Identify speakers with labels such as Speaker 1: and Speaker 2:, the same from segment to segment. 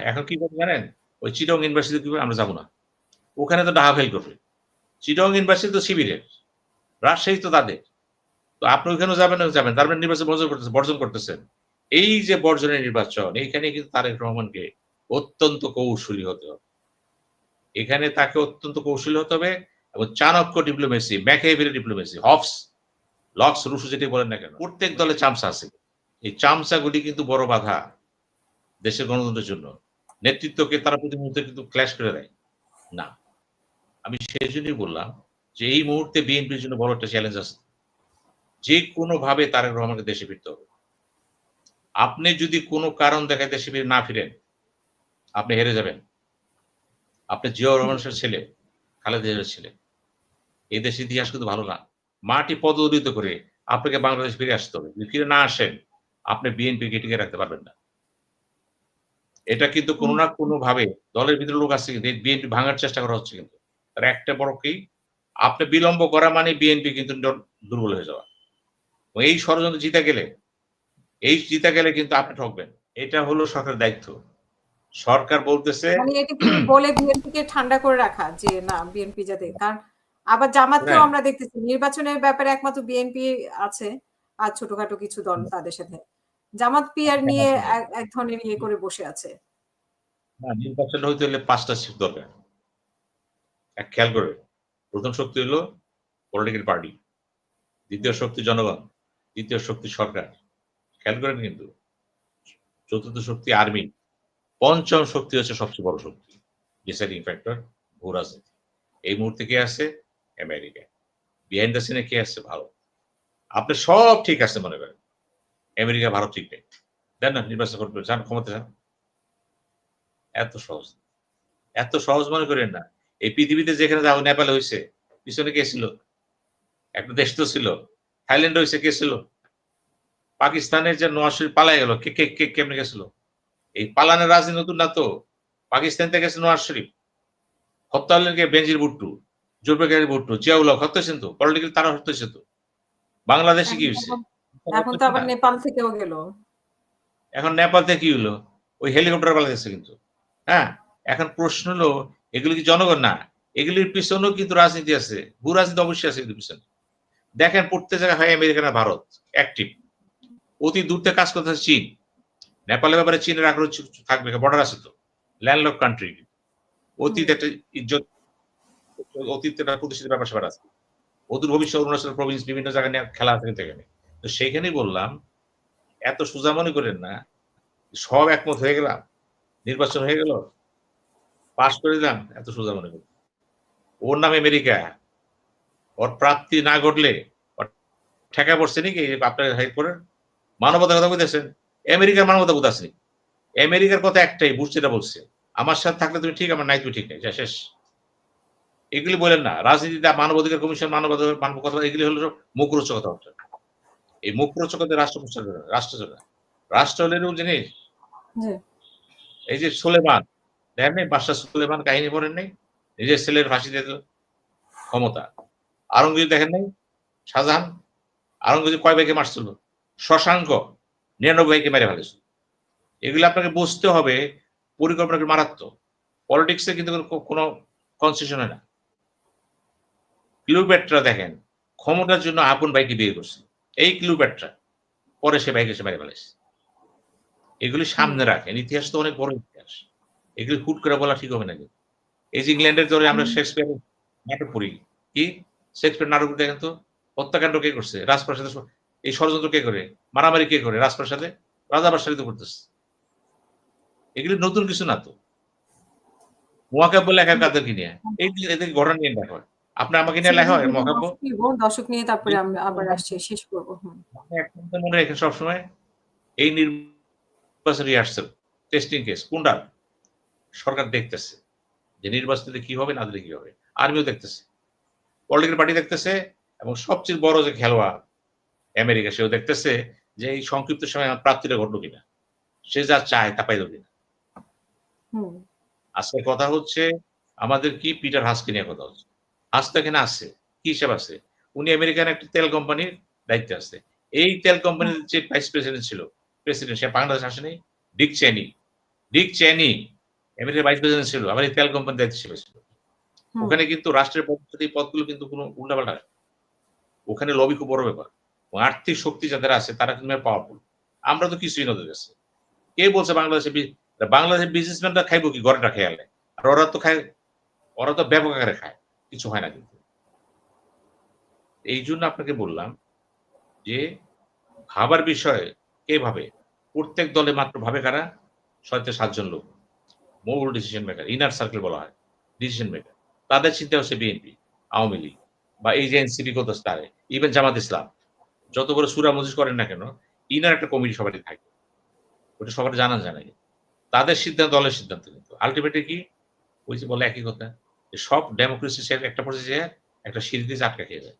Speaker 1: এখন কি করবে জানেন? ওই চিটং ইউনিভার্সিটি আমরা যাব না। ওখানে তো ডাহা ফেল করবে। চিটং ইউনিভার্সিটি তো শিবিরের। রাজশাহী তো তাদের। তো আপনি ওখানে যাবেন না, যাবেন। তার মানে নির্বাচন বর্জন করতেছেন বর্জন করতেছেন। এই যে বর্জনের নির্বাচন এইখানে কিন্তু তারেক রহমানকে অত্যন্ত কৌশলী হতে হবে। এখানে তাকে অত্যন্ত কৌশলী হতে হবে এবং Chanakya diplomacy Machiavelli diplomacy Hobbes, Locke Rousseau যেটি বলেন না কেন, প্রত্যেক দলে চামচা আছে। এই চামচাগুলি কিন্তু বড় বাধা। দেশের গণতন্ত্রের জন্য। নেতৃত্বকে তারা প্রতি মুহূর্তে কিন্তু ক্ল্যাশ করে দেয়। না। আমি সেই জন্যই বললাম যে এই মুহূর্তে বিএনপির জন্য বড় একটা চ্যালেঞ্জ আছে। যে কোনো ভাবে তারেক রহমানকে দেশে ফিরতে হবে। আপনি যদি কোনো কারণ দেখায় দেশে ফিরে না ফিরেন, আপনি হেরে যাবেন। আপনি জিয়াউর রহমানের ছেলে খালেদা ছেলে এই দেশের ইতিহাস কিন্তু ভালো না। মাটি পদদলিত করে আপনাকে বাংলাদেশ ফিরে আসতে হবে। যদি ফিরে না আসেন, আপনি বিএনপি কে টিকে রাখতে পারবেন না। এটা কিন্তু কোনো না কোনো ভাবে দলের ভিতরে লোক আছে কিন্তু বিএনপি ভাঙার চেষ্টা করা হচ্ছে কিন্তু। তার একটা বড় কি আপনি বিলম্ব করা মানে বিএনপি কিন্তু দুর্বল হয়ে যাওয়া। এই ষড়যন্ত্র জিতে গেলে এই জিতে গেলে কিন্তু আপনি ঠকবেন। এটা হলো সরকারের দায়িত্ব। সরকার বলতেছে
Speaker 2: মানে এটা কি বলে বিএনপি কে ঠান্ডা করে রাখা যে না বিএনপি যাতে কারণ আবার জামাতকেও আমরা দেখতেছি। নির্বাচনের ব্যাপারে একমাত্র বিএনপি আছে আর ছোটখাটো কিছু দল তাদের সাথে। জামাত পিয়ার নিয়ে এক- এক ধরনের ইয়ে করে বসে আছে।
Speaker 1: না নির্বাচন হইতে হলে পাঁচটা শিফট দরকার। এক খেয়াল করে। প্রথম শক্তি হলো পলিটিক্যাল পার্টি দ্বিতীয় শক্তি জনগণ। তৃতীয় শক্তি সরকার। খেয়াল করেন কিন্তু। চতুর্থ শক্তি আর্মি পঞ্চম শক্তি হচ্ছে সবচেয়ে বড় শক্তি। ডিসাইডিং ফ্যাক্টর ভূ রাজনীতি। এই মুহূর্তে কে আছে? আমেরিকা। বিহাইন্ড দ্য সিনে কে আছে? ভারত। আপনি সব ঠিক আছে মনে করেন। আমেরিকা ভারত নেই দেন না, নির্বাচন করতে চান ক্ষমতা চান এত সহজ। এত সহজ মনে করেন না। এই পৃথিবীতে যেখানে যাও, নেপালে হয়েছে পিছনে কে ছিল? একটা দেশ তো ছিল। থাইল্যান্ড হয়েছে কে ছিল? পাকিস্তানের যে নওয়াজ পালাই গেল, কে কে কে কেমনে গেছিল? এই পালানের রাজনীতি নতুন না তো? পাকিস্তান থেকে গেছে নওয়াজ শরীফ। হত্যা হলেন কে বেনজির ভুট্টু জুলফিকার ভুট্টু, জিয়াউল হক হত্যা তো, পলিটিক্যাল তারা হত্যা তো। বাংলাদেশে কি হয়েছে
Speaker 2: এখন তো আবার নেপাল থেকেও গেল।
Speaker 1: এখন নেপাল থেকে কি হলো? ওই হেলিকপ্টার পালা গেছে কিন্তু। হ্যাঁ এখন প্রশ্ন হলো এগুলি কি জনগণ? না এগুলির পিছনেও কিন্তু রাজনীতি আছে। ভূ রাজনীতি অবশ্যই আছে কিন্তু পিছনে। দেখেন প্রত্যেক জায়গায় হয় আমেরিকা না ভারত অ্যাক্টিভ অতি দূর থেকে কাজ করতে চীন। নেপালের ব্যাপারে চীনের আগ্রহ থাকবে বর্ডার আছে তো। ল্যান্ডলক কান্ট্রি অতীত একটা ইজ্জত অতীত একটা প্রতিষ্ঠিত ব্যাপার স্যাপার আছে। অদূর ভবিষ্যৎ অরুণাচল প্রভিন্স বিভিন্ন জায়গায় নিয়ে খেলা আছে কিন্তু এখানে তো সেখানেই বললাম, এত সোজা মনে করেন না, সব একমত হয়ে গেলাম, নির্বাচন হয়ে গেল, পাশ করে দিলাম, এত সোজা মনে করি ওর নাম আমেরিকা, ওর প্রাপ্তি না ঘটলে ঠেকা পড়ছে নাকি আপনার হেল্প করেন মানবতার কথা বলতেছেন, আমেরিকার মানবতা বোধ আমেরিকার কথা একটাই বুঝ যেটা বলছে, আমার সাথে থাকলে তুমি ঠিক, আমার নাই তুমি ঠিক নেই শেষ। এগুলি বলেন না, রাজনীতিতে মানব অধিকার কমিশন মানবাধিকার মানব কথা, এগুলি হলো সব মুখরোচকতা এই রাষ্ট্র প্রচার করে রাষ্ট্র চলে। রাষ্ট্র হলে এরকম জিনিস। এই যে সুলেমান দেখেন নাই বাদশাহ সুলেমান কাহিনী পড়েন নাই? নিজের ছেলের ফাঁসি দিল ক্ষমতা। আরঙ্গজীব দেখেন নাই? শাহজাহান আরঙ্গজীব কয় ভাইকে মারছিল? শশাঙ্ক নিরানব্বই ভাইকে মেরে ফেলেছিল। এগুলো আপনাকে বুঝতে হবে পরিকল্পনা কি মারাত্মক? পলিটিক্সে কিন্তু কোনো- কোনো কনসেশন হয় না। ক্লিওপেট্রা দেখেন ক্ষমতার জন্য আপন ভাইকে বিয়ে করছে। এই ক্লিওপেট্রা পরে সে ভাইকে সে মেরে ফেলেছে এগুলি সামনে রাখেন ইতিহাস তো অনেক বড় ইতিহাস। এগুলি হুট করে বলা ঠিক হবে না কিন্তু। এই যে ইংল্যান্ডের ধরে আমরা। শেক্সপিয়ার নাটক পড়ি কি? শেক্সপিয়ার নাটক দেখেন তো? হত্যাকাণ্ড কে করছে? রাজপ্রাসাদে এই ষড়যন্ত্র কে করে? মারামারি কে করে? রাজপ্রাসাদে? রাজা বাসারিত করতেছে। এগুলি নতুন কিছু না তো? মহাকাব্য লেখা কাদের কি নিয়ে? এই এদের ঘটনা নিয়ে লেখা হয়। আপনি আমাকে নিয়ে লেখা হয় মহাকাব্য?
Speaker 2: দর্শক নিয়ে তারপরে আমরা আবার আসছি শেষ করব
Speaker 1: একটা কথা মনে রাখেন সবসময় এই নির্বাচন রিহার্সাল টেস্টিং কেস কোনটা? সরকার দেখতেছে যে নির্বাচনে কি হবে না দিলে কি হবে। আর্মিও দেখতেছে পলিটিক্যাল পার্টি দেখতেছে এবং সবচেয়ে বড় যে খেলোয়াড় আমেরিকা সেও দেখতেছে যে এই সংক্ষিপ্ত সময় আমার প্রাপ্তিটা ঘটলো কিনা। সে যা চায় তা পাইল কিনা। আজকে কথা হচ্ছে আমাদের কি পিটার হাসকে নিয়ে কথা হচ্ছে? হাস তো এখানে আছে। কি হিসাব আছে? উনি আমেরিকান একটা তেল কোম্পানির দায়িত্বে আছে। এই তেল কোম্পানির যে ভাইস প্রেসিডেন্ট ছিল প্রেসিডেন্ট সে বাংলাদেশ আসেনি ডিক চেনি ডিক চেনি আমেরিকার ভাইস প্রেসিডেন্ট ছিল আবার এই তেল কোম্পানির দায়িত্ব হিসেবে
Speaker 2: ছিল
Speaker 1: ওখানে কিন্তু রাষ্ট্রের এই পদগুলো কিন্তু কোনো উল্টাপাল্টা। ওখানে লবি খুব বড় ব্যাপার। আর্থিক শক্তি যাদের আছে তারা কিন্তু পাওয়ারফুল আমরা তো কিছুই নদের কাছে কে বলছে বাংলাদেশে বাংলাদেশের বিজনেসম্যানরা খাইবো কি? ঘরেটা খেয়াল আর ওরা তো খায় ওরা তো ব্যাপক আকারে খায়। কিছু হয় না কিন্তু। এই জন্য আপনাকে বললাম যে, ভাবার বিষয়ে কে ভাবে? প্রত্যেক দলে মাত্র ভাবে কারা? ছয় থেকে সাতজন লোক। মূল ডিসিশন মেকার ইনার সার্কেল বলা হয় ডিসিশন মেকার তাদের চিন্তা হচ্ছে বিএনপি, আওয়ামী লীগ বা এই যে এনসিপি কত স্টারে ইভেন জামাত ইসলাম। যত বড় সুরা মজিজ করেন না কেন ইনার একটা কমিটি সবারই থাকে। ওটা সবার জানা জানাই। তাদের সিদ্ধান্ত, দলের সিদ্ধান্ত কিন্তু। আলটিমেটলি কি? ওই যে বলে একই কথা। সব ডেমোক্রেসি একটা পর্যায়ে একটা সিঁড়িতে আটকা খেয়ে যায়।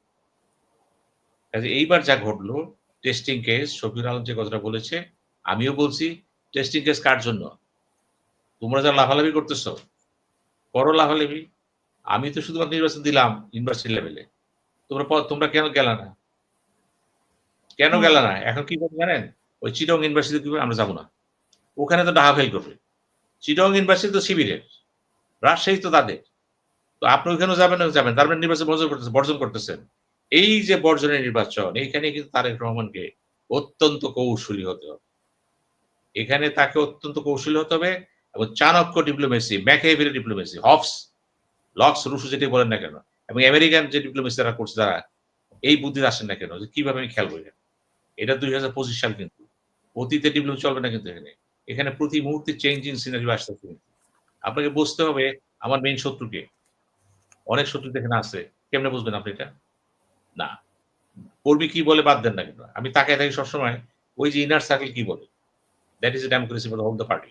Speaker 1: কাজে এইবার যা ঘটলো টেস্টিং কেস শফির আলম যে কথাটা বলেছে, আমিও বলছি টেস্টিং কেস কার জন্য? তোমরা যা লাফালাফি করতেছ, করো লাফালাফি। আমি তো শুধুমাত্র নির্বাচন দিলাম ইউনিভার্সিটি লেভেলে তোমরা তোমরা কেন গেলা না? কেন গেলা না? এখন কি করবে জানেন? ওই চিটং ইউনিভার্সিটি কি আমরা যাব না? ওখানে তো ডাহা ফেল করবে। চিটং ইউনিভার্সিটি তো শিবিরের, রাজশাহী তো তাদের। তো আপনি ওখানেও যাবেন যাবেন। তার মানে নির্বাচন বর্জন করতেছেন বর্জন করতেছেন। এই যে বর্জনের নির্বাচন এইখানে কিন্তু তারেক রহমানকে অত্যন্ত কৌশলী হতে হবে। এখানে তাকে অত্যন্ত কৌশলী হতে হবে এবং Chanakya diplomacy Machiavelli diplomacy Hobbes, Locke Rousseau যেটি বলেন না কেন, এবং আমেরিকান যে ডিপ্লোমেসি তারা করছে, তারা এই বুদ্ধি আসেন না কেন যে কীভাবে আমি খেলব এখানে এটা দুই হাজার পঁচিশ সাল কিন্তু। অতীতে ডিপ্লোমেসি চলবে না কিন্তু এখানে। এখানে প্রতি মুহূর্তে চেঞ্জিং সিনারি আসতে আপনাকে বুঝতে হবে, আমার মেইন শত্রুকে অনেক শত্রু এখানে আছে। কেমনে বুঝবেন আপনি এটা? না। কর্মী কি বলে বাদ দেন না কিন্তু। আমি তাকায় থাকি সবসময় ওই যে ইনার সার্কেল কি বলে? That is a democracy for whole the party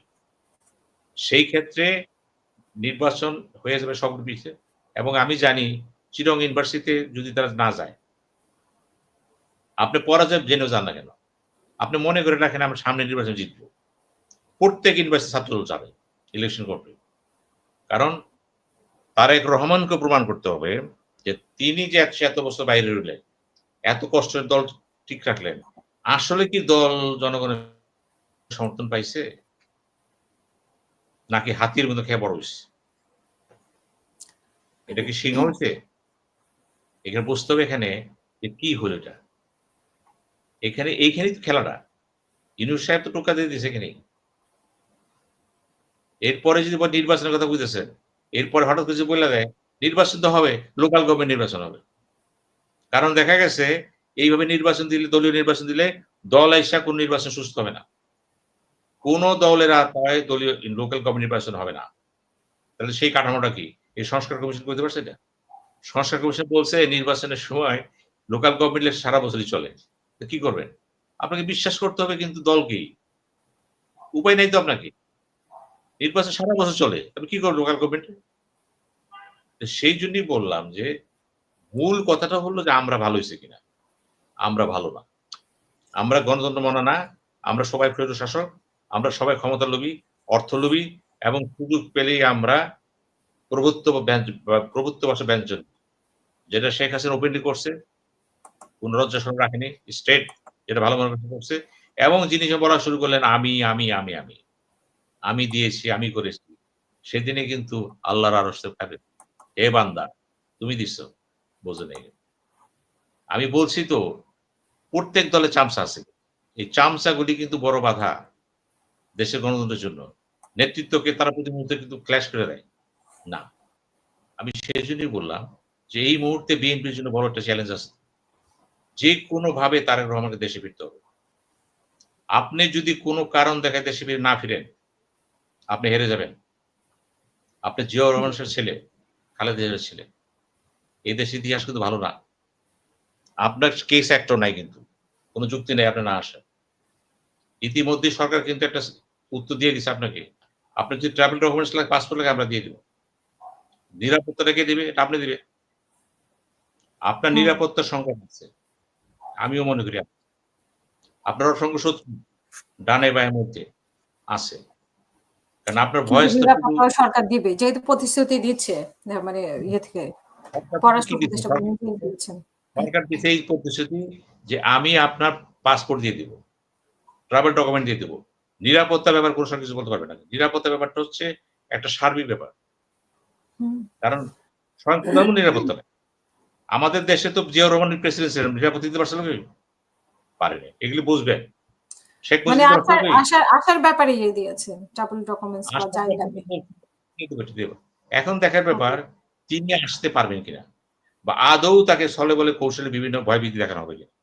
Speaker 1: সেই ক্ষেত্রে নির্বাচন হয়ে যাবে সব বিষয়ে এবং আমি জানি চিরং ইউনিভার্সিটিতে যদি তারা না যায়, আপনি পরাজয় জেনেও যান না কেন? আপনি মনে করে রাখেন আমরা সামনে নির্বাচন জিতবো। প্রত্যেক ইউনিভার্সিটি ছাত্রদল যাবে ইলেকশন করবে। কারণ তারেক রহমানকে প্রমাণ করতে হবে যে তিনি যে একশো এত বছর বাইরে রইলেন, এত কষ্টের দল ঠিক রাখলেন, আসলে কি দল জনগণের সমর্থন পাইছে? নাকি হাতির মতো খেয়ে বড় হয়েছে এটা কি সিংহ হয়েছে এখানে বুঝতে হবে এখানে যে কি হলো এটা? এখানে এইখানেই তো খেলাটা। ইনুস সাহেব তো টোকা দিয়ে দিয়েছে এখানেই। এরপরে যদি নির্বাচনের কথা বুঝতেছেন এরপরে হঠাৎ যদি বলে দেয়, নির্বাচন তো হবে লোকাল গভর্নমেন্ট নির্বাচন হবে। কারণ দেখা গেছে, এইভাবে নির্বাচন দিলে, দলীয় নির্বাচন দিলে, দল আইসা কোন নির্বাচন সুস্থ হবে না। কোন দলের আত্মায় দলীয় লোকাল গভর্নমেন্ট নির্বাচন হবে না। তাহলে সেই কাঠামোটা কি? এই সংস্কার কমিশন করতে পারছে এটা? সংস্কার কমিশন বলছে, নির্বাচনের সময় লোকাল গভর্নমেন্ট সারা বছরই চলে। কি করবেন? আপনাকে বিশ্বাস করতে হবে কিন্তু দলকেই উপায় নেই তো আপনাকে। নির্বাচন সারা বছর চলে। তবে কি করবেন লোকাল গভর্নমেন্টে সেই জন্যই বললাম যে, মূল কথাটা হলো যে আমরা ভালো হয়েছে কিনা। আমরা ভালো না। আমরা গণতন্ত্র মানা না। আমরা সবাই প্রিয় শাসক। আমরা সবাই ক্ষমতা লোভী অর্থ লোভী এবং সুযোগ পেলেই আমরা প্রভুত্ব প্রভুত্ব ভাষা ব্যঞ্জন, যেটা শেখ হাসিনা ওপেনলি করছে কোন লজ্জাসন রাখেনি স্টেট যেটা ভালো মনে করছে, এবং যিনি বলা শুরু করলেন, আমি আমি আমি আমি। আমি দিয়েছি, আমি করেছি। সেদিনে কিন্তু আল্লাহর আরস্তে খাবে হে বান্দা, তুমি দিচ্ছ বোঝে নেই। আমি বলছি তো, প্রত্যেক দলে চামচা আছে। এই চামচাগুলি কিন্তু বড় বাধা দেশের গণতন্ত্রের জন্য। নেতৃত্বকে তারা প্রতি মুহূর্তে কিন্তু ক্ল্যাশ করে দেয়। না। আমি সেই জন্যই বললাম যে এই মুহূর্তে বিএনপির জন্য বড় একটা চ্যালেঞ্জ আছে। যে কোনো ভাবে তারেক রহমানকে দেশে ফিরতে হবে। আপনি যদি কোনো কারণ দেখায় দেশে ফিরে না ফিরেন আপনি হেরে যাবেন। আপনি জিয়াউর রহমানের ছেলে খালেদা জিয়ার ছেলে। এই দেশের ইতিহাস কিন্তু ভালো না। আপনার কেস একটাও নাই কিন্তু। কোনো যুক্তি নেই আপনি না আসেন। ইতিমধ্যে সরকার কিন্তু একটা উত্তর দিয়ে দিচ্ছে আপনাকে। আপনি যদি ট্রাভেল ডকুমেন্টস লাগে পাসপোর্ট লাগে আমরা দিয়ে দিব। নিরাপত্তাটা কে দিবে এটা আপনি দিবে আপনার নিরাপত্তার সংকট আছে। আমিও মনে করি আপনার। অসংখ্য শত্রু ডানে বায়ের মধ্যে আছে। কারণ আপনার ভয়েস
Speaker 2: সরকার দিবে যেহেতু প্রতিশ্রুতি দিচ্ছে মানে ইয়ে থেকে পররাষ্ট্র উপদেষ্টা দিচ্ছেন।
Speaker 1: সরকার দিচ্ছে এই প্রতিশ্রুতি যে আমি আপনার পাসপোর্ট দিয়ে দিব ট্রাভেল ডকুমেন্ট দিয়ে দিব। নিরাপত্তা ব্যাপার কোনো কিছু বলতে পারবে না। নিরাপত্তা ব্যাপারটা হচ্ছে একটা সার্বিক ব্যাপার। কারণ স্বয়ং প্রধানমন্ত্রী নিরাপত্তা নেই। আমাদের দেশে তো জিয়াউর রহমান প্রেসিডেন্ট ছিলেন নিরাপত্তা দিতে পারছিল কি পারেনি এগুলি বুঝবেন। শেখ
Speaker 2: মানে আসার আসার আসার ব্যাপারে ইয়ে দিয়েছে ট্রাভেল ডকুমেন্টস বা
Speaker 1: দেব। এখন দেখার ব্যাপার তিনি আসতে পারবেন কিনা? বা আদৌ তাকে ছলে বলে কৌশলে বিভিন্ন ভয়ভীতি দেখানো হবে কিনা?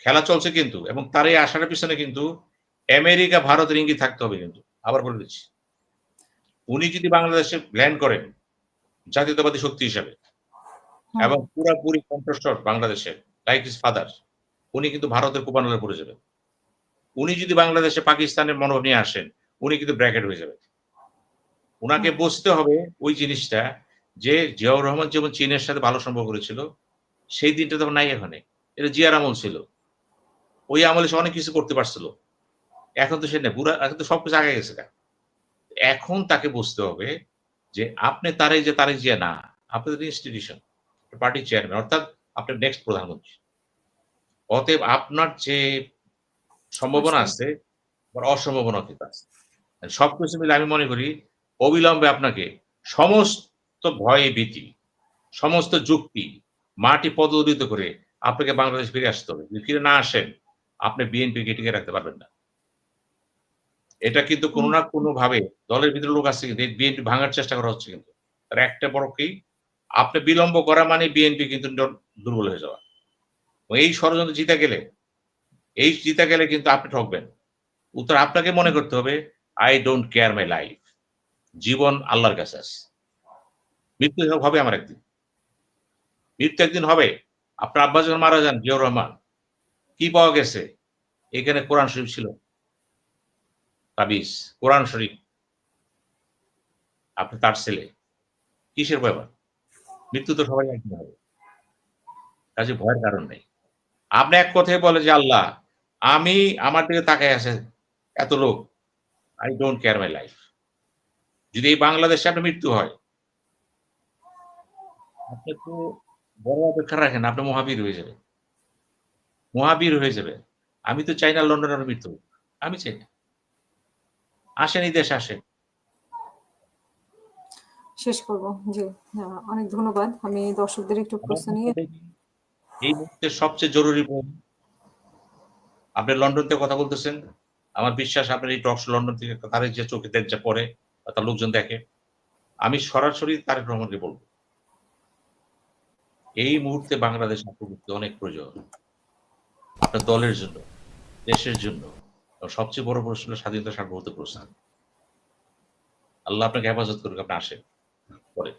Speaker 1: খেলা চলছে কিন্তু এবং তার এই আসার পিছনে কিন্তু আমেরিকা ভারতের ইঙ্গিত থাকতে হবে কিন্তু। আবার বলে দিচ্ছি উনি যদি বাংলাদেশে ল্যান্ড করেন জাতীয়তাবাদী শক্তি হিসাবে এবং পুরাপুরি কণ্ঠস্বর বাংলাদেশের লাইক ইস ফাদার উনি কিন্তু ভারতের কুপানলে পড়ে যাবেন। উনি যদি বাংলাদেশে পাকিস্তানের মনোভাব নিয়ে আসেন উনি কিন্তু ব্র্যাকেট হয়ে যাবেন উনাকে। বুঝতে হবে ওই জিনিসটা যে জিয়াউর রহমান যেমন চীনের সাথে ভালো সম্পর্ক করেছিল সেই দিনটা তো নাই এখানে। এটা জিয়ার আমল ছিল। ওই আমলে সে অনেক কিছু করতে পারছিল। এখন তো সে নেই পুরা এখন তো সবকিছু আগে গেছে। এখন তাকে বুঝতে হবে যে আপনি তারে যে তারে জিয়া না আপনাদের ইনস্টিটিউশন পার্টির চেয়ারম্যান অর্থাৎ আপনার নেক্সট প্রধানমন্ত্রী। অতএব আপনার যে সম্ভাবনা আছে অসম্ভাবনা কিন্তু আছে। সবকিছু মিলে আমি মনে করি অবিলম্বে আপনাকে সমস্ত ভয় ভীতি সমস্ত যুক্তি মাটি পদদলিত করে আপনাকে বাংলাদেশ ফিরে আসতে হবে। যদি ফিরে না আসেন আপনি বিএনপি কে টিকে রাখতে পারবেন না। এটা কিন্তু কোনো না কোনো ভাবে দলের ভিতরে লোক আছে কিন্তু বিএনপি ভাঙার চেষ্টা করা হচ্ছে কিন্তু। তার একটা বড় কি আপনি বিলম্ব করা মানে বিএনপি কিন্তু দুর্বল হয়ে যাওয়া। এই ষড়যন্ত্র জিতে গেলে এই জিতে গেলে কিন্তু আপনি ঠকবেন। উত্তর আপনাকে মনে করতে হবে I don't care my life জীবন আল্লাহর কাছে মৃত্যু হবে আমার একদিন। মৃত্যু একদিন হবে। আপনার আব্বাস যখন মারা যান, জিয়াউর রহমান, কি পাওয়া গেছে? এখানে কোরআন শরীফ ছিল। তাবিজ, কোরআন শরীফ। আপনি তার ছেলে। কিসের ব্যাপার মৃত্যু তো সবাই একদিন হবে কাজে ভয়ের কারণ নেই। আপনি এক কথায় বলে যে আল্লাহ আমি আমার দিকে তাকায় আছে এত লোক I don't care my life যদি এই বাংলাদেশে আপনার মৃত্যু হয় আপনি তো বড় অপেক্ষা রাখেন আপনি মহাবীর হয়ে যাবে মহাবীর হয়ে যাবে আমি তো চাই না লন্ডনের মৃত্যু আমি চাই না। আসেন এই দেশে আসেন।
Speaker 2: শেষ করব। জি অনেক ধন্যবাদ। আমি দর্শকদের একটু প্রশ্ন নিয়ে
Speaker 1: এই মুহূর্তে সবচেয়ে জরুরি point, আপনি লন্ডন থেকে কথা বলতেছেন, আমার বিশ্বাস আপনার এই টকস লন্ডন থেকে তার যে চোখে দেখ যা পড়ে তার লোকজন দেখে, আমি সরাসরি তারেক রহমানকে বলব। এই মুহূর্তে বাংলাদেশ অন্তর্ভুক্তি অনেক প্রয়োজন। আপনার দলের জন্য, দেশের জন্য সবচেয়ে বড় প্রশ্ন স্বাধীনতা সার্বভৌমত্ব প্রশ্ন আল্লাহ আপনাকে হেফাজত করুক, আপনি আসেন। পরে।